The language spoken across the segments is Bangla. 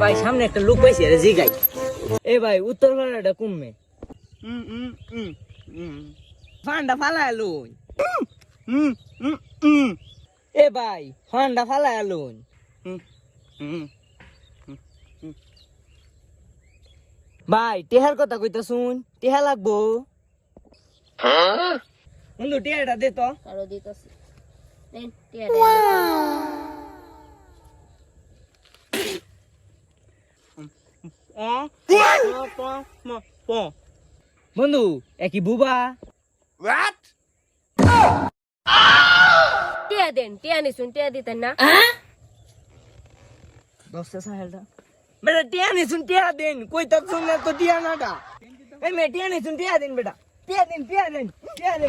ভাই সামনে একটা লোক পাইছি আরে জিগাই এ ভাই উত্তর পাড়াটা কমবে উম উম উম উম। ফান্ডা ফালা উম এ ভাই ফান্ডা ফালা উম ভাই টেহার কথা কইতা শুন টেহা লাগবো? বন্ধু টেহাটা দে তো। কারও দিতেছি। দেন বন্ধু একই বুবা। What? টিয়া দেন টিয়া নিছুন টিয়া দিতেন না। দশটা সাহেলটা। বেটা টিয়া নি শুন টিয়া দেন। কই তক শুন না তো টিয়া নাটা এই মে টিয়া নি শুন টিয়া দেন বেটা। টিয়া দেন টিয়া দেন টিয়া দেন।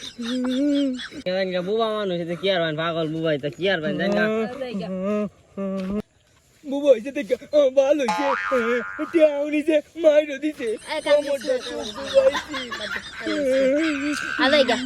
বুবা মানুষ কি আর পাগল বুবাই তো কি আর ভাই জানি না। বুবা হয়েছে দেখে ভালো হয়েছে টিয়া নিচে মাইরে আলাইগা